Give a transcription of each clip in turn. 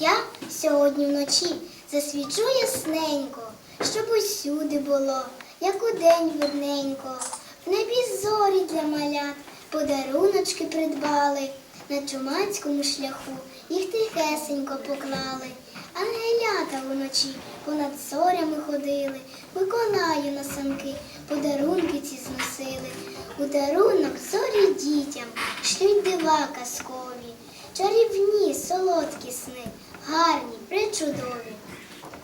Я сьогодні вночі засвічу ясненько, щоб усюди було, як удень видненько. В небі зорі для малят, подаруночки придбали, на чумацькому шляху їх тихесенько поклали. Ангелята вночі понад зорями ходили, Миколаю на санки подарунки ці зносили. У дарунок зорі дітям шлють дива казкові, чарівні, солодкі сни, гарні, причудові.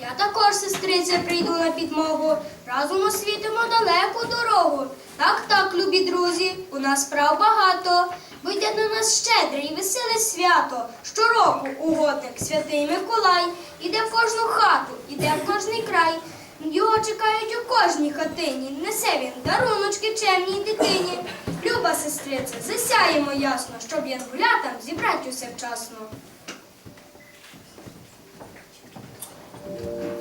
Я також, сестриця, прийду на підмогу. Разом освітимо далеку дорогу. Так, так, любі друзі, у нас справ багато. Вийде до нас щедре і веселе свято. Щороку угодник святий Миколай іде в кожну хату, іде в кожний край. Його чекають у кожній хатині. Несе він даруночки чемній дитині. Люба сестриця, засяємо ясно, щоб янголятам зібрати усе вчасно. Thank you.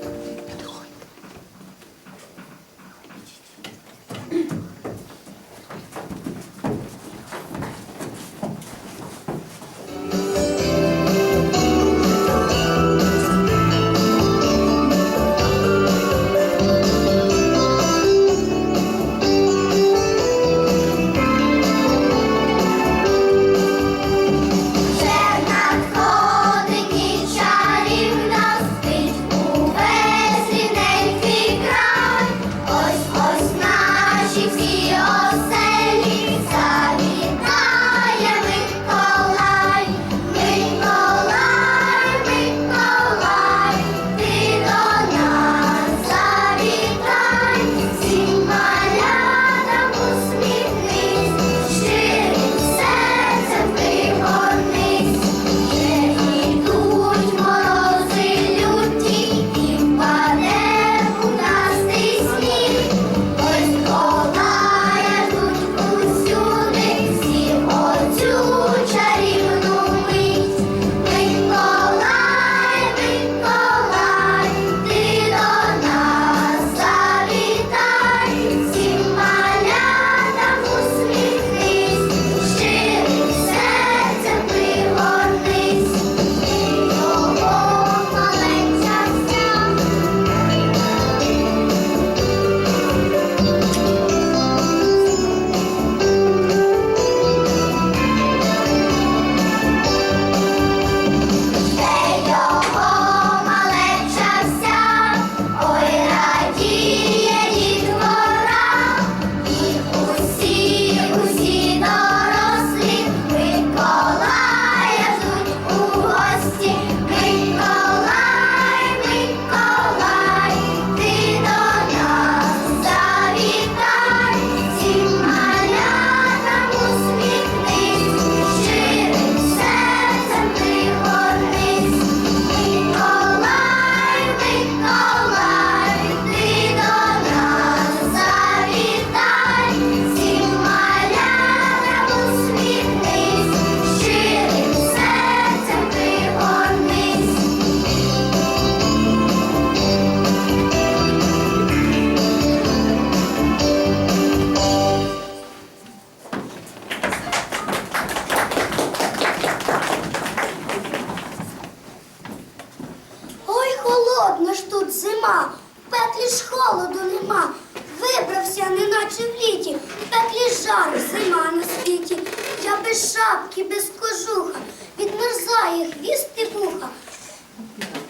Без шапки, без кожуха, відмерзає хвіст і вуха.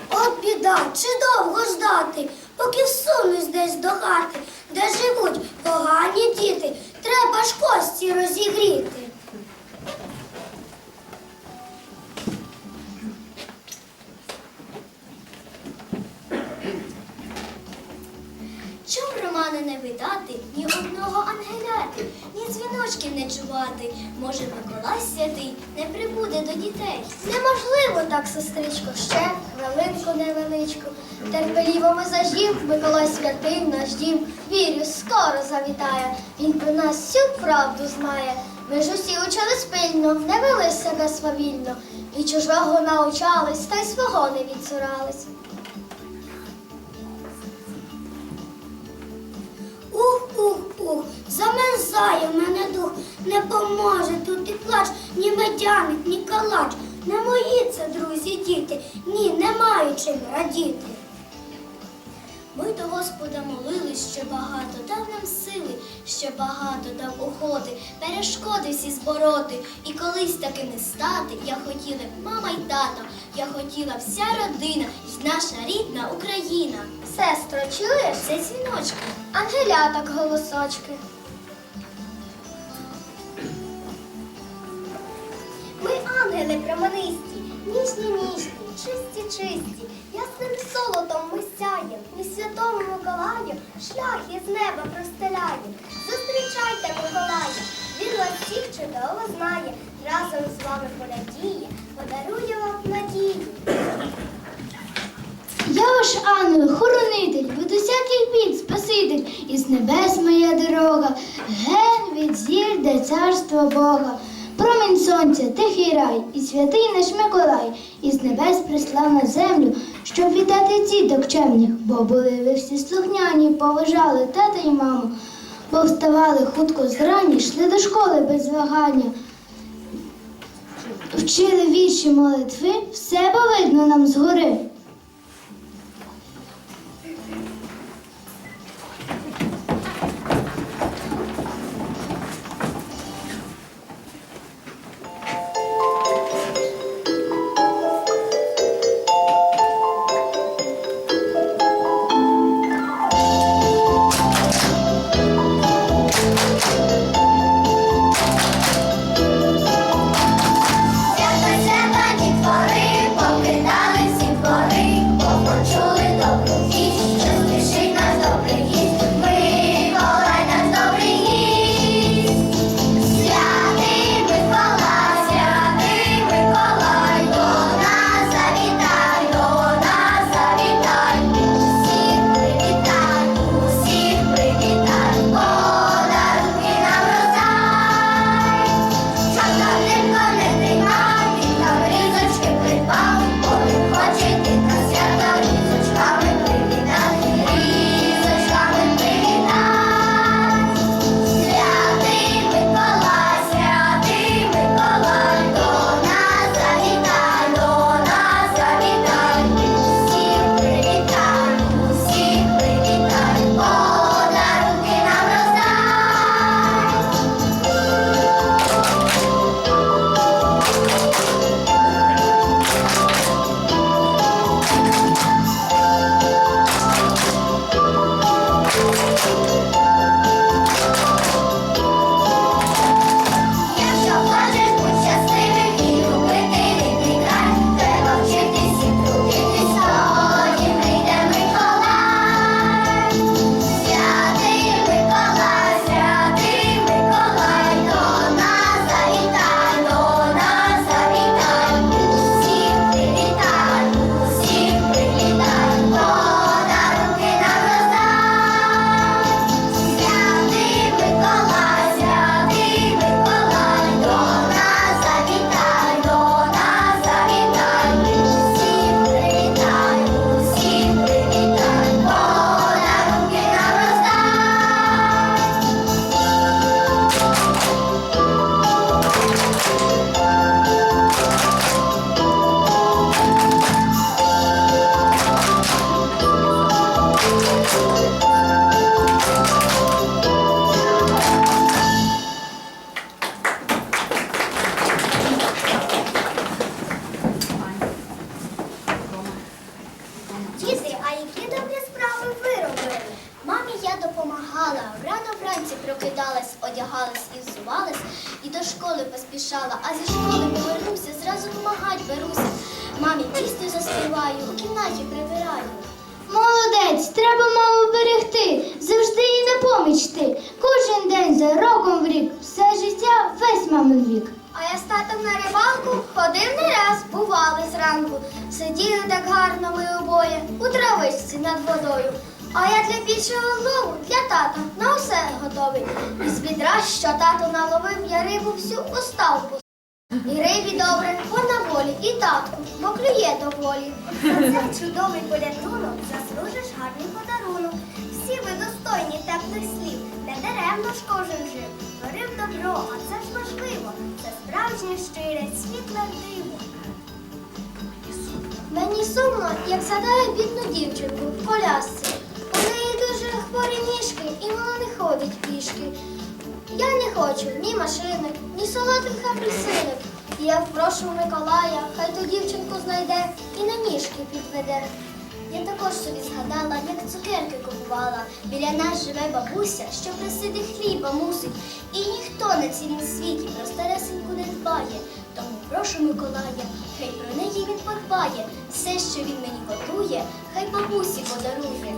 От біда, чи довго ждати, поки всунусь десь до хати, де живуть погані діти, треба ж кості розігріти. Дзвіночків не чувати. Може, Миколай святий не прибуде до дітей. Неможливо так, сестричко, ще хвилинку невеличку. Терпеліво ми зажів, Миколай святий наш дім. Вірю, скоро завітає. Він про нас всю правду знає. Ми ж усі учили спільно, не вели себе свавільно. І чужого научались, та й свого не відцурались. Ух, ух, замерзає в мене дух, не поможе тут і плач, ні медяник, ні калач. Не мої це, друзі, сидіти. Ні, не маю чим радіти. Ми до Господа молились ще багато, дав нам сили, ще багато дав охоти, перешкоди всі збороти. І колись таки не стати, я хотіла мама й тато, я хотіла вся родина, й наша рідна Україна. Сестро, чуєш? Це дзвіночки. Ангеляток голосочки. Ми ангели променисті, ніжні ніжні, чисті чисті, ясним золотом ми сяєм, і святому Миколаю шлях із неба простеляє. Зустрічайте Миколая, він вас всіх чудово знає, разом з вами понадіє, подарує вам надію. Я ваш ангел, хоронитель, від усяких бід спаситель, із небес моя дорога, ген від зір, де царство Бога. Промінь сонця, тихий рай, і святий наш Миколай, із небес прислав на землю, щоб вітати діток чемних, бо були ви всі слухняні, поважали тата й маму, бо вставали хутко зрані, йшли до школи без вагання. Вчили вірші молитви, все бо видно нам згори. Прокидалась, одягалась і взувалась, і до школи поспішала, а зі школи повернуся, зразу помагать беруся. Мамі пісню заспіваю, у кімнаті прибираю. Молодець, треба маму берегти, завжди їй на поміч ти. Кожен день за роком в рік, все життя весь мамин вік. А я з татом на рибалку ходив не раз, бували зранку. Сиділи так гарно ми обоє у травичці над водою. А я для більшого лову, для тата на усе готовий. Із відра, що тато наловив, я рибу всю у ставку. І рибі добре, бо на волі, і татку, бо клює доволі. Цей чудовий порятунок заслужиш гарний подарунок. Всі ви достойні теплих слів, не даремно ж кожен жив. Творив добро, а це ж важливо. Це справжнє щире, світле диво. Мені сумно, як згадаю бідну дівчинку в колясці. Хворі ніжки, і вона не ходить пішки. Я не хочу ні машини, ні солодких апельсинок. Я прошу Миколая, хай ту дівчинку знайде і на ніжки підведе. Я також собі згадала, як цукерки купувала. Біля нас живе бабуся, що просити хліба мусить. І ніхто на цілім світі про старесеньку не дбає. Тому прошу Миколая, хай про неї він подбає. Все, що він мені готує, хай бабусі подарує.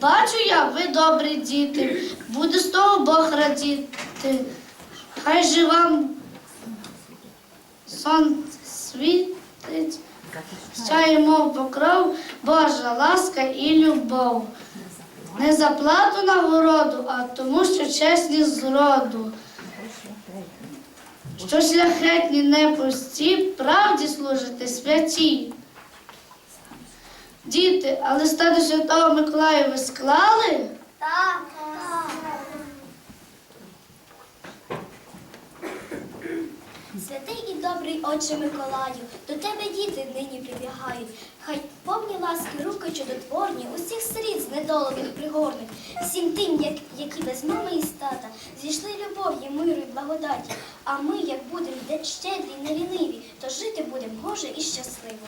Бачу я, ви добрі діти, буде з того Бог радіти. Хай же вам сон світить, сяє, мов покров, Божа ласка і любов. Не за плату нагороду, а тому, що чесні зроду що шляхетні не пусті, правді служите святі. Діти, а листа до Святого Миколая ви склали? Так. Святий і добрий Отче Миколаю, до тебе діти нині прибігають. Хай повні ласки руки чудотворні, усіх сиріт з недолових пригорних, всім тим, як, які без мами і стата, зійшли любов'ю, миру і благодаті. А ми, як будемо де- щедрі й неліниві, то жити будемо гоже і щасливо.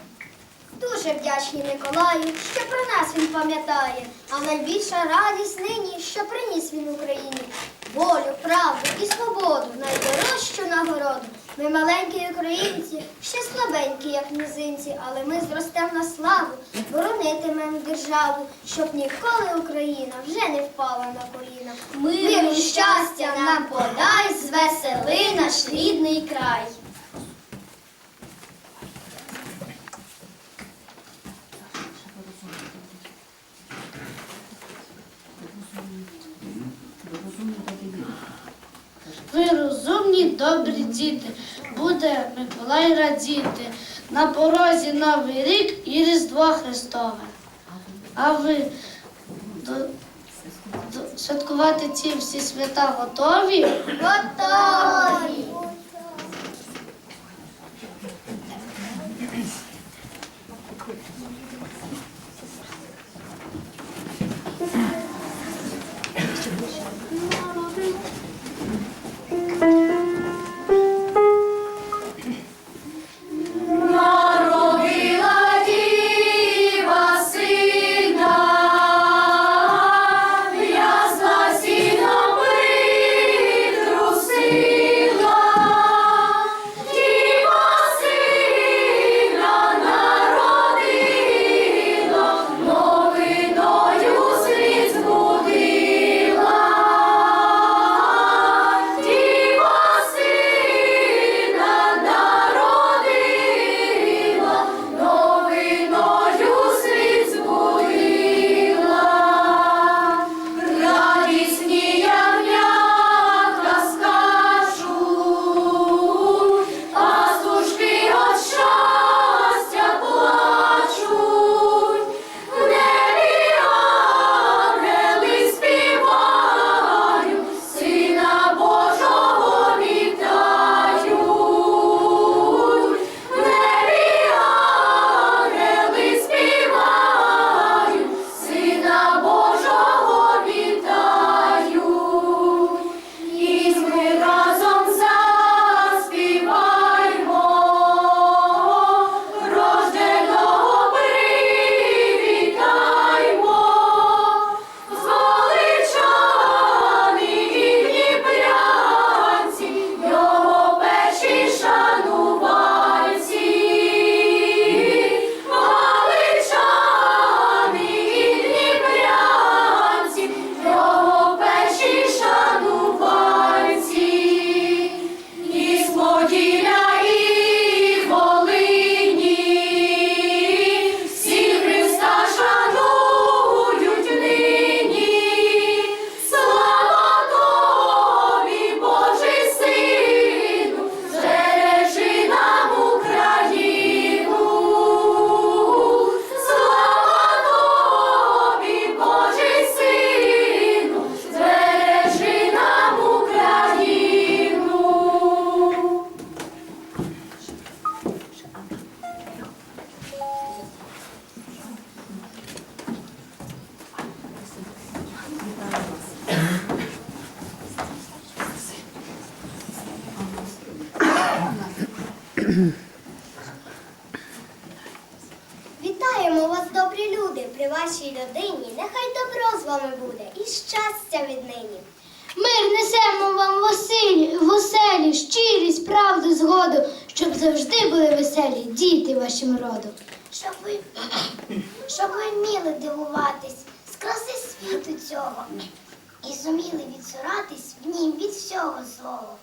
Дуже вдячні Миколаю, що про нас він пам'ятає. А найбільша радість нині, що приніс він Україні. Волю, правду і свободу, найдорожчу нагороду. Ми маленькі українці, ще слабенькі, як мізинці, але ми зростемо на славу, боронитимемо державу, щоб ніколи Україна вже не впала на коліна. Миру щастя нам подай, звесели наш рідний край. Ви розумні, добрі діти, буде Миколай радіти. На порозі Новий рік і Різдво Христове. А ви до, до, святкувати ці всі свята готові? Готові! Буде і щастя віднині. Мир несемо вам в в оселі, щирість, правду, згоду, щоб завжди були веселі діти вашим роду. Щоб ви, щоб ви вміли дивуватись з краси світу цього і зуміли відсуратись в нім від всього злого.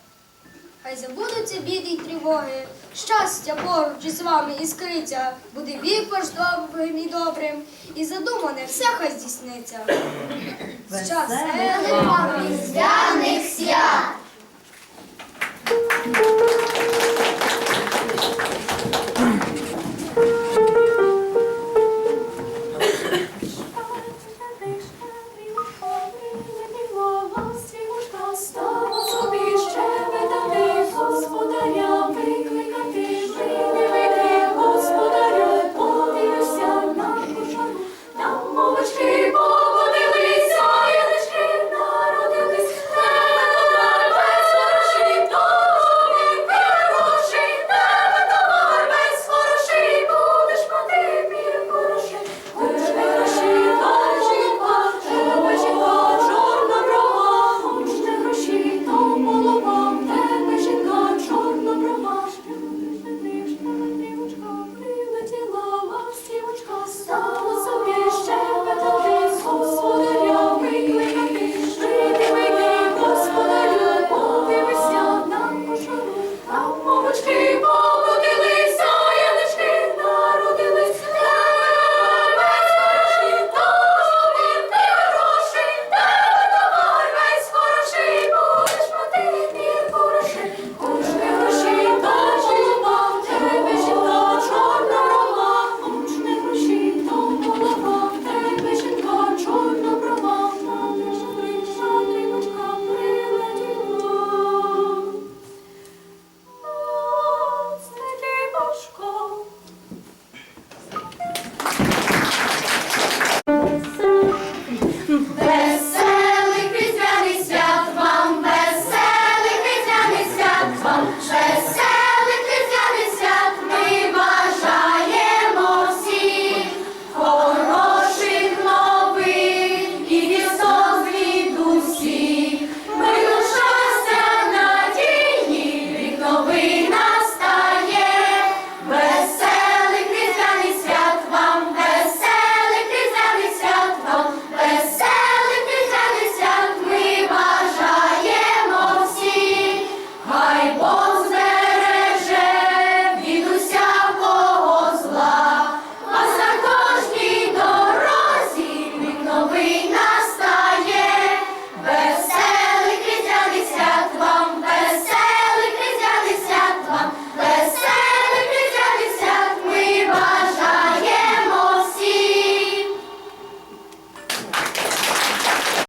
Хай забудуться біди й тривоги, щастя поруч із вами іскриться, буде вік ваш добрим і добрим, і задумане все хай здійсниться. З вам Різдвяних свят!